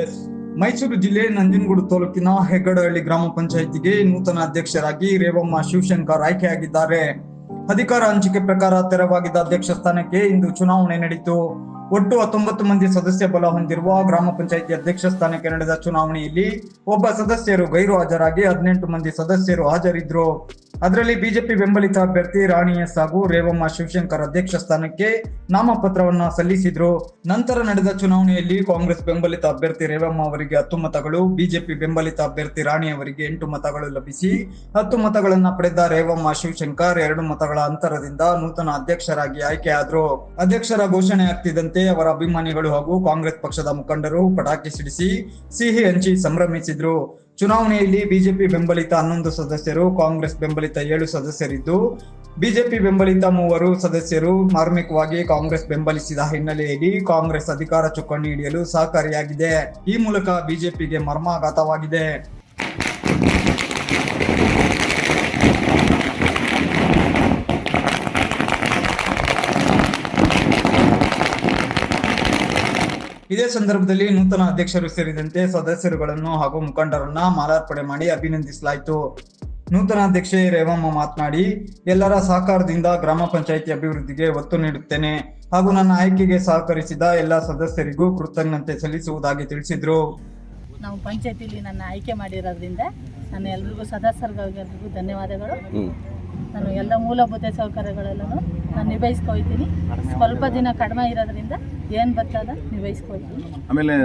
S Mysuru ಜಿಲ್ಲೆ ನಂಜನಗೂಡು ತಾಲೂಕಿನ ಹೆಗ್ಗಡಹಳ್ಳಿ ಗ್ರಾಮ ಪಂಚಾಯಿತಿಗೆ ನೂತನ ಅಧ್ಯಕ್ಷರಾಗಿ ರೇವಮ್ಮ ಶಿವಶಂಕರ್ ಆಯ್ಕೆಯಾಗಿದ್ದಾರೆ. ಅಧಿಕಾರ ಹಂಚಿಕೆ ಪ್ರಕಾರ ತೆರವಾಗಿದ್ದ ಅಧ್ಯಕ್ಷ ಸ್ಥಾನಕ್ಕೆ ಇಂದು ಚುನಾವಣೆ ನಡೆಯಿತು ಒಟ್ಟು ಹತ್ತೊಂಬತ್ತು ಮಂದಿ ಸದಸ್ಯ ಬಲ ಹೊಂದಿರುವ ಗ್ರಾಮ ಪಂಚಾಯಿತಿ ಅಧ್ಯಕ್ಷ ಸ್ಥಾನಕ್ಕೆ ನಡೆದ ಚುನಾವಣೆಯಲ್ಲಿ ಒಬ್ಬ ಸದಸ್ಯರು ಗೈರು ಹಾಜರಾಗಿ ಹದಿನೆಂಟು ಮಂದಿ ಸದಸ್ಯರು ಹಾಜರಿದ್ರು. ಅದರಲ್ಲಿ ಬಿಜೆಪಿ ಬೆಂಬಲಿತ ಅಭ್ಯರ್ಥಿ ರಾಣಿ ಎಸ್ ಹಾಗೂ ರೇವಮ್ಮ, ಶಿವಶಂಕರ್ ಅಧ್ಯಕ್ಷ ಸ್ಥಾನಕ್ಕೆ ನಾಮಪತ್ರವನ್ನ ಸಲ್ಲಿಸಿದ್ರು. ನಂತರ ನಡೆದ ಚುನಾವಣೆಯಲ್ಲಿ ಕಾಂಗ್ರೆಸ್ ಬೆಂಬಲಿತ ಅಭ್ಯರ್ಥಿ ರೇವಮ್ಮ ಅವರಿಗೆ ಹತ್ತು ಮತಗಳು, ಬಿಜೆಪಿ ಬೆಂಬಲಿತ ಅಭ್ಯರ್ಥಿ ರಾಣಿ ಅವರಿಗೆ ಎಂಟು ಮತಗಳು ಲಭಿಸಿ, ಹತ್ತು ಮತಗಳನ್ನು ಪಡೆದ ರೇವಮ್ಮ, ಶಿವಶಂಕರ್ ಎರಡು ಮತಗಳ ಅಂತರದಿಂದ ನೂತನ ಅಧ್ಯಕ್ಷರಾಗಿ ಆಯ್ಕೆಯಾದ್ರು ಅಧ್ಯಕ್ಷರ ಘೋಷಣೆ ಆಗ್ತಿದ್ದಂತೆ ಅವರ ಅಭಿಮಾನಿಗಳು ಹಾಗೂ ಕಾಂಗ್ರೆಸ್ ಪಕ್ಷದ ಮುಖಂಡರು ಪಟಾಕಿ ಸಿಡಿಸಿ, ಸಿಹಿ ಹಂಚಿ ಸಂಭ್ರಮಿಸಿದ್ರು. ಚುನಾವಣೆಯಲ್ಲಿ ಬಿಜೆಪಿ ಬೆಂಬಲಿತ ಹನ್ನೊಂದು ಸದಸ್ಯರು, ಕಾಂಗ್ರೆಸ್ ಬೆಂಬಲಿತ ಏಳು ಸದಸ್ಯರಿದ್ದು, ಬಿಜೆಪಿ ಬೆಂಬಲಿತ ಮೂವರು ಸದಸ್ಯರು ಮಾರ್ಮಿಕವಾಗಿ ಕಾಂಗ್ರೆಸ್ ಬೆಂಬಲಿಸಿದ ಹಿನ್ನೆಲೆಯಲ್ಲಿ ಕಾಂಗ್ರೆಸ್ ಅಧಿಕಾರ ಚುಕ್ಕಾಣಿ ಹಿಡಿಯಲು ಸಹಕಾರಿಯಾಗಿದೆ. ಈ ಮೂಲಕ ಬಿಜೆಪಿಗೆ ಮರ್ಮಾಘಾತವಾಗಿದೆ. ಇದೇ ಸಂದರ್ಭದಲ್ಲಿ ನೂತನ ಅಧ್ಯಕ್ಷರು ಸೇರಿದಂತೆ ಸದಸ್ಯರುಗಳನ್ನು ಹಾಗೂ ಮುಖಂಡರನ್ನ ಮಾಲಾರ್ಪಣೆ ಮಾಡಿ ಅಭಿನಂದಿಸಲಾಯಿತು. ನೂತನ ಅಧ್ಯಕ್ಷೆ ರೇವಮ್ಮ ಮಾತನಾಡಿ ಎಲ್ಲರ ಸಹಕಾರದಿಂದ ಗ್ರಾಮ ಪಂಚಾಯಿತಿ ಅಭಿವೃದ್ಧಿಗೆ ಒತ್ತು ನೀಡುತ್ತೇನೆ ಹಾಗೂ ನನ್ನ ಆಯ್ಕೆಗೆ ಸಹಕರಿಸಿದ ಎಲ್ಲ ಸದಸ್ಯರಿಗೂ ಕೃತಜ್ಞತೆ ಸಲ್ಲಿಸುವುದಾಗಿ ತಿಳಿಸಿದ್ರು. ನಾವು ಪಂಚಾಯತಿಲಿ ನನ್ನ ಆಯ್ಕೆ ಮಾಡಿರೋದ್ರಿಂದ ನಾನು ಎಲ್ರಿಗೂ ಸದಸ್ಯರಿಗೂ ಧನ್ಯವಾದಗಳು. ಮೂಲಭೂತ ಸೌಕರ್ಯಗಳೆಲ್ಲನೂ ನಾನು ನಿಭಾಯಿಸ್ಕೊಳ್ತೀನಿ ಸ್ವಲ್ಪ ದಿನ ಕಡಿಮೆ ಇರೋದ್ರಿಂದ ಏನು ಬರ್ತದ ನಿಭಾಯಿಸ್ಕೊಳ್ತೀನಿ ಆಮೇಲೆ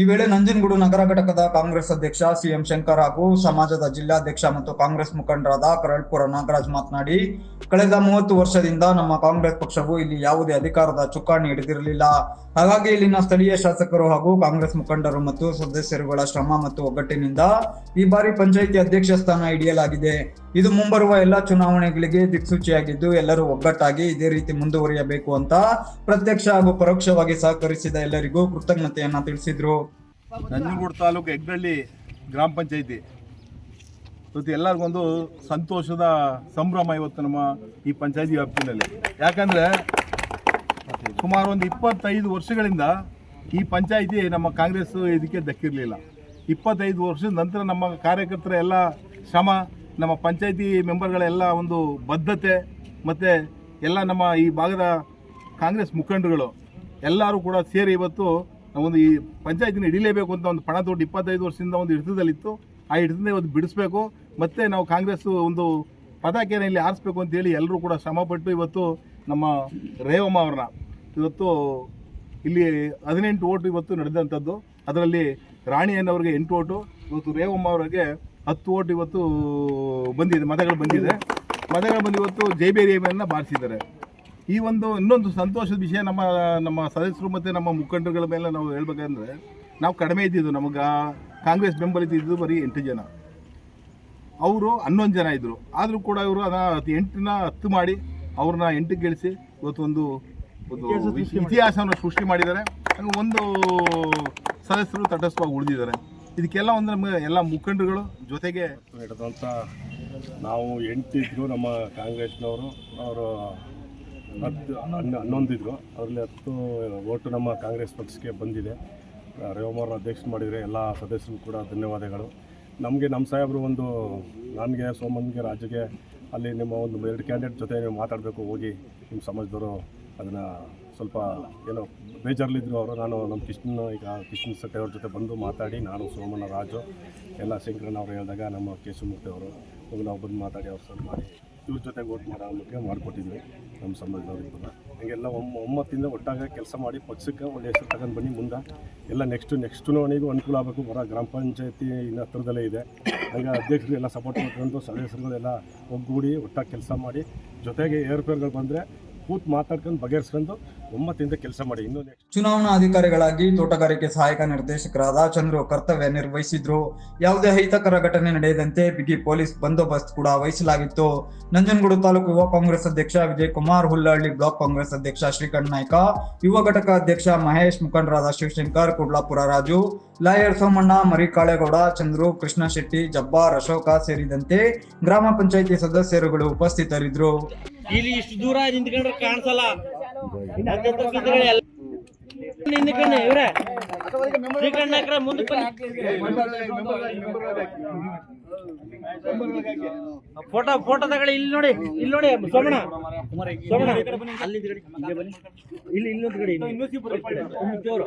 ಈ ವೇಳೆ ನಂಜನಗೂಡು ನಗರ ಘಟಕದ ಕಾಂಗ್ರೆಸ್ ಅಧ್ಯಕ್ಷ ಸಿಎಂ ಶಂಕರ್ ಹಾಗೂ ಸಮಾಜದ ಜಿಲ್ಲಾಧ್ಯಕ್ಷ ಮತ್ತು ಕಾಂಗ್ರೆಸ್ ಮುಖಂಡರಾದ ಕರಳ್ಪುರ ನಾಗರಾಜ್ ಮಾತನಾಡಿ ಕಳೆದ ಮೂವತ್ತು ವರ್ಷದಿಂದ ನಮ್ಮ ಕಾಂಗ್ರೆಸ್ ಪಕ್ಷವು ಇಲ್ಲಿ ಯಾವುದೇ ಅಧಿಕಾರದ ಚುಕ್ಕಾಣಿ ಹಿಡಿದಿರಲಿಲ್ಲ. ಹಾಗಾಗಿ ಇಲ್ಲಿನ ಸ್ಥಳೀಯ ಶಾಸಕರು ಹಾಗೂ ಕಾಂಗ್ರೆಸ್ ಮುಖಂಡರು ಮತ್ತು ಸದಸ್ಯರುಗಳ ಶ್ರಮ ಮತ್ತು ಒಗ್ಗಟ್ಟಿನಿಂದ ಈ ಬಾರಿ ಪಂಚಾಯಿತಿ ಅಧ್ಯಕ್ಷ ಸ್ಥಾನ ಹಿಡಿಯಲಾಗಿದೆ. ಇದು ಮುಂಬರುವ ಎಲ್ಲಾ ಚುನಾವಣೆಗಳಿಗೆ ದಿಕ್ಸೂಚಿಯಾಗಿದ್ದು ಎಲ್ಲರೂ ಒಗ್ಗಟ್ಟಾಗಿ ಇದೇ ರೀತಿ ಮುಂದುವರಿಯಬೇಕು ಅಂತ ಪ್ರತ್ಯಕ್ಷ ಹಾಗೂ ಪರೋಕ್ಷವಾಗಿ ಸಹಕರಿಸಿದ ಎಲ್ಲರಿಗೂ ಕೃತಜ್ಞತೆಯನ್ನ ತಿಳಿಸಿದ್ರು. ನಂಜನಗೂಡು ತಾಲೂಕು ಹೆಗ್ಗಳ್ಳಿ ಗ್ರಾಮ ಪಂಚಾಯಿತಿ. ಇವತ್ತು ಎಲ್ಲರಿಗೊಂದು ಸಂತೋಷದ ಸಂಭ್ರಮ ಇವತ್ತು ನಮ್ಮ ಈ ಪಂಚಾಯತಿ ವ್ಯಾಪ್ತಿನಲ್ಲಿ. ಯಾಕಂದ್ರೆ ಸುಮಾರು ಒಂದು ಇಪ್ಪತ್ತೈದು ವರ್ಷಗಳಿಂದ ಈ ಪಂಚಾಯಿತಿ ನಮ್ಮ ಕಾಂಗ್ರೆಸ್ ಇದಕ್ಕೆ ದಕ್ಕಿರಲಿಲ್ಲ. ಇಪ್ಪತ್ತೈದು ವರ್ಷದ ನಂತರ ನಮ್ಮ ಕಾರ್ಯಕರ್ತರ ಎಲ್ಲ ಶ್ರಮ ನಮ್ಮ ಪಂಚಾಯಿತಿ ಮೆಂಬರ್ಗಳೆಲ್ಲ ಒಂದು ಬದ್ಧತೆ ಮತ್ತು ಎಲ್ಲ ನಮ್ಮ ಈ ಭಾಗದ ಕಾಂಗ್ರೆಸ್ ಮುಖಂಡರುಗಳು ಎಲ್ಲರೂ ಕೂಡ ಸೇರಿ ಇವತ್ತು ಒಂದು ಈ ಪಂಚಾಯತಿನ ಹಿಡಿಲೇಬೇಕು ಅಂತ ಒಂದು ಪಣ ತೊಟ್ಟು ಇಪ್ಪತ್ತೈದು ವರ್ಷದಿಂದ ಒಂದು ಹಿಡಿತದಲ್ಲಿತ್ತು. ಆ ಹಿಡಿತದಿಂದ ಇವತ್ತು ಬಿಡಿಸ್ಬೇಕು. ಮತ್ತು ನಾವು ಕಾಂಗ್ರೆಸ್ ಒಂದು ಪತಾಕೆಯನ್ನು ಇಲ್ಲಿ ಆರಿಸ್ಬೇಕು ಅಂತೇಳಿ ಎಲ್ಲರೂ ಕೂಡ ಶ್ರಮಪಟ್ಟು ಇವತ್ತು ನಮ್ಮ ರೇವಮ್ಮ ಅವ್ರನ್ನ ಇವತ್ತು ಇಲ್ಲಿ ಹದಿನೆಂಟು ಓಟು ಇವತ್ತು ನಡೆದಂಥದ್ದು. ಅದರಲ್ಲಿ ರಾಣಿಯನ್ನವ್ರಿಗೆ ಎಂಟು ಓಟು, ಇವತ್ತು ರೇವಮ್ಮ ಅವರಿಗೆ ಹತ್ತು ಓಟ್ ಇವತ್ತು ಬಂದಿದೆ ಮತಗಳು ಬಂದಿದೆ. ಮತಗಳು ಬಂದು ಇವತ್ತು ಜೈಬೇರಿಯನ್ನು ಬಾರಿಸಿದ್ದಾರೆ. ಈ ಒಂದು ಇನ್ನೊಂದು ಸಂತೋಷದ ವಿಷಯ ನಮ್ಮ ನಮ್ಮ ಸದಸ್ಯರು ಮತ್ತು ನಮ್ಮ ಮುಖಂಡರುಗಳ ಮೇಲೆ ನಾವು ಹೇಳ್ಬೇಕಂದ್ರೆ ನಾವು ಕಡಿಮೆ ಇದ್ದಿದ್ದು ನಮಗೆ ಕಾಂಗ್ರೆಸ್ ಬೆಂಬಲಿತ ಇದ್ದಿದ್ದು ಬರೀ ಎಂಟು ಜನ. ಅವರು ಹನ್ನೊಂದು ಜನ ಇದ್ದರು ಆದರೂ ಕೂಡ ಇವರು ಅದನ್ನ ಎಂಟನ್ನ ಹತ್ತು ಮಾಡಿ ಅವ್ರನ್ನ ಎಂಟು ಗೆಲ್ಲಿಸಿ ಇವತ್ತು ಒಂದು ಒಂದು ಇತಿಹಾಸವನ್ನು ಸೃಷ್ಟಿ ಮಾಡಿದ್ದಾರೆ. ಹಂಗೆ ಒಂದು ಸದಸ್ಯರು ತಟಸ್ಥವಾಗಿ ಉಳಿದಿದ್ದಾರೆ. ಇದಕ್ಕೆಲ್ಲ ಒಂದು ನಮಗೆ ಎಲ್ಲ ಮುಖಂಡರುಗಳು ಜೊತೆಗೆ ನಡೆದಂಥ ನಾವು ಎಂಟಿದ್ರು ನಮ್ಮ ಕಾಂಗ್ರೆಸ್ನವರು, ಅವರು ಹತ್ತು ಹನ್ನ ಹನ್ನೊಂದಿದ್ರು ಅದರಲ್ಲಿ ಹತ್ತು ಓಟು ನಮ್ಮ ಕಾಂಗ್ರೆಸ್ ಪಕ್ಷಕ್ಕೆ ಬಂದಿದೆ. ರೇವಮವ್ರ ಅಧ್ಯಕ್ಷ ಮಾಡಿದರೆ ಎಲ್ಲ ಸದಸ್ಯರು ಕೂಡ ಧನ್ಯವಾದಗಳು. ನಮಗೆ ನಮ್ಮ ಸಾಹೇಬರು ಒಂದು ನನಗೆ ಸೋಮನ್ಗೆ ರಾಜ್ಯಕ್ಕೆ ಅಲ್ಲಿ ನಿಮ್ಮ ಒಂದು ಎರಡು ಕ್ಯಾಂಡಿಡೇಟ್ ಜೊತೆ ನೀವು ಮಾತಾಡಬೇಕು, ಹೋಗಿ ನಿಮ್ಮ ಸಮಾಜದವರು ಅದನ್ನು ಸ್ವಲ್ಪ ಏನೋ ಬೇಜಾರಲ್ಲಿದ್ದರು ಅವರು. ನಾನು ನಮ್ಮ ಕೃಷ್ಣನ, ಈಗ ಕೃಷ್ಣ ಸಟ್ಟೆ ಅವ್ರ ಜೊತೆ ಬಂದು ಮಾತಾಡಿ, ನಾನು ಸೋಮಣ್ಣ ರಾಜು, ಎಲ್ಲ ಶಂಕರನ್ ಅವರು ಹೇಳಿದಾಗ ನಮ್ಮ ಕೇಶವಮೂರ್ತಿ ಅವರು, ಹೋಗಿ ನಾವು ಬಂದು ಮಾತಾಡಿ, ಅವ್ರು ಸರ್ ಮಾಡಿ. ಇವ್ರ ಜೊತೆ ಓಟ್ ಮಾಡೋ ಮಾಡಿಕೊಟ್ಟಿದ್ವಿ ನಮ್ಮ ಸಮಾಜದವ್ರಿಗೆ ಹಂಗೆಲ್ಲ ಒಮ್ಮ ಒಮ್ಮತ್ತಿಂದ ಒಟ್ಟಾಗ ಕೆಲಸ ಮಾಡಿ, ಪಕ್ಷಕ್ಕೆ ಒಳ್ಳೆ ಹೆಸರು ತಗೊಂಡು ಬನ್ನಿ ಮುಂದೆ. ಎಲ್ಲ ನೆಕ್ಸ್ಟು ನೆಕ್ಸ್ಟ್ ಚುನಾವಣೆಗೂ ಅನುಕೂಲ ಆಗಬೇಕು. ಬರೋ ಗ್ರಾಮ ಪಂಚಾಯತಿ ಇನ್ನು ಹತ್ರದಲ್ಲೇ ಇದೆ. ಹಂಗೆ ಅಧ್ಯಕ್ಷರು ಎಲ್ಲ ಸಪೋರ್ಟ್ ಮಾಡ್ಕೊಂಡು, ಸದಸ್ಯರುಗಳೆಲ್ಲ ಒಗ್ಗೂಡಿ ಒಟ್ಟಾಗಿ ಕೆಲಸ ಮಾಡಿ, ಜೊತೆಗೆ ಏರ್ಪೇರ್ಗಳು ಬಂದರೆ ಕೂತ್ ಮಾತಾಡ್ಕೊಂಡು ಬಗೆಹರಿಸ್ಕೊಂಡು ಒಮ್ಮತ್ತಿಂದ ಕೆಲಸ ಮಾಡಿ. ಇನ್ನು ನೆಕ್ಸ್ಟ್ ಚುನಾವಣಾ ಅಧಿಕಾರಿಗಳಾಗಿ ತೋಟಗಾರಿಕೆ ಸಹಾಯಕ ನಿರ್ದೇಶಕರಾದ ಚಂದ್ರು ಕರ್ತವ್ಯ ನಿರ್ವಹಿಸಿದ್ರು. ಯಾವುದೇ ಅಹಿತಕರ ಘಟನೆ ನಡೆಯದಂತೆ ಬಿಗಿ ಪೊಲೀಸ್ ಬಂದೋಬಸ್ತ್ ಕೂಡ ವಹಿಸಲಾಗಿತ್ತು. ನಂಜನಗೂಡು ತಾಲೂಕು ಯುವ ಕಾಂಗ್ರೆಸ್ ಅಧ್ಯಕ್ಷ ವಿಜಯ್ ಕುಮಾರ್ ಹುಲ್ಲಹಳ್ಳಿ ಬ್ಲಾಕ್ ಕಾಂಗ್ರೆಸ್ ಅಧ್ಯಕ್ಷ ಶ್ರೀಕಂಠ ನಾಯ್ಕ, ಯುವ ಘಟಕ ಅಧ್ಯಕ್ಷ ಮಹೇಶ್, ಮುಖಂಡರಾದ ಶಿವಶಂಕರ್, ಕುಡ್ಲಾಪುರ ರಾಜು, ಲಾಯರ್ ಸೋಮಣ್ಣ, ಮರಿಕಾಳೇಗೌಡ, ಚಂದ್ರು, ಕೃಷ್ಣ ಶೆಟ್ಟಿ, ಜಬ್ಬಾರ್ ಅಶೋಕ ಸೇರಿದಂತೆ ಗ್ರಾಮ ಪಂಚಾಯಿತಿ ಸದಸ್ಯರುಗಳು ಉಪಸ್ಥಿತರಿದ್ದರು. ಇಲ್ಲಿ ಇಷ್ಟು ದೂರ ನಿಂತ್ಕೊಂಡ್ರೆ ಕಾಣಿಸಲ್ಲ. ನಿಂತ್ಕೊಂಡೆ ಇವ್ರೆ. ಫೋಟೋ ಫೋಟೋ ತಗೊಳ್ಳಿ. ಇಲ್ಲಿ ನೋಡಿ ಇಲ್ಲಿ ನೋಡಿ ಸೋಮಣ್ಣ. ಸೋಮಣ್ಣ. ಅಲ್ಲಿ ಇಲ್ಲಿ ಕಡೆ ಒಂದು ಜೋರು